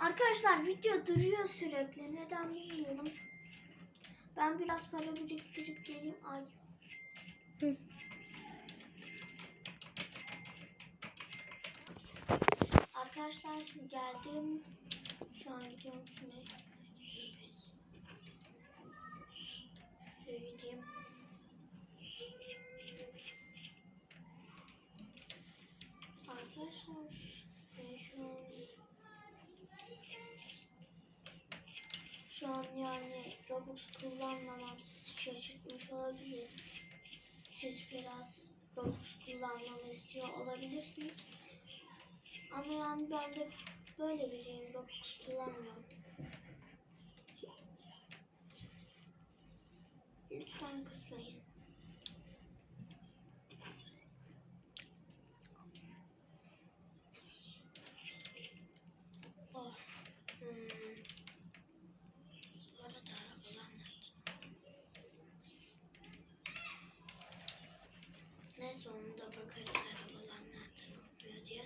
Arkadaşlar video duruyor sürekli. Neden bilmiyorum. Ben biraz para biriktirip geleyim. Ay. Hı. Arkadaşlar şimdi geldim. Şu an gidiyorum şuna. Şuraya gideyim. Arkadaşlar şu an şu an yani Robux kullanmamam sizi şaşırtmış olabilir. Siz biraz Robux kullanmamı istiyor olabilirsiniz. Ama yani ben de böyle biriyim. Robux kullanmıyorum. Lütfen kısmayın. Neyse onu da bakarız arabalar nereden alınıyor diye.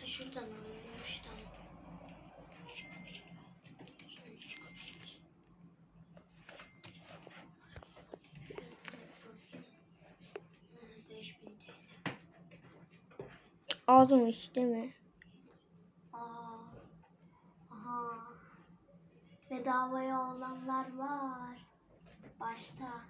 Ha şuradan alınıyormuş tamam. Şöyle kapatayım. Fiyatına bakayım. Ha, 5000 TL. Azmış değil mi? Aa, aha. Bedavaya olanlar var. Başta.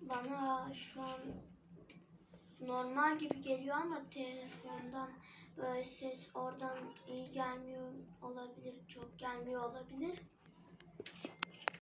bana şu an normal gibi geliyor ama telefondan böyle ses oradan iyi gelmiyor olabilir, çok gelmiyor olabilir.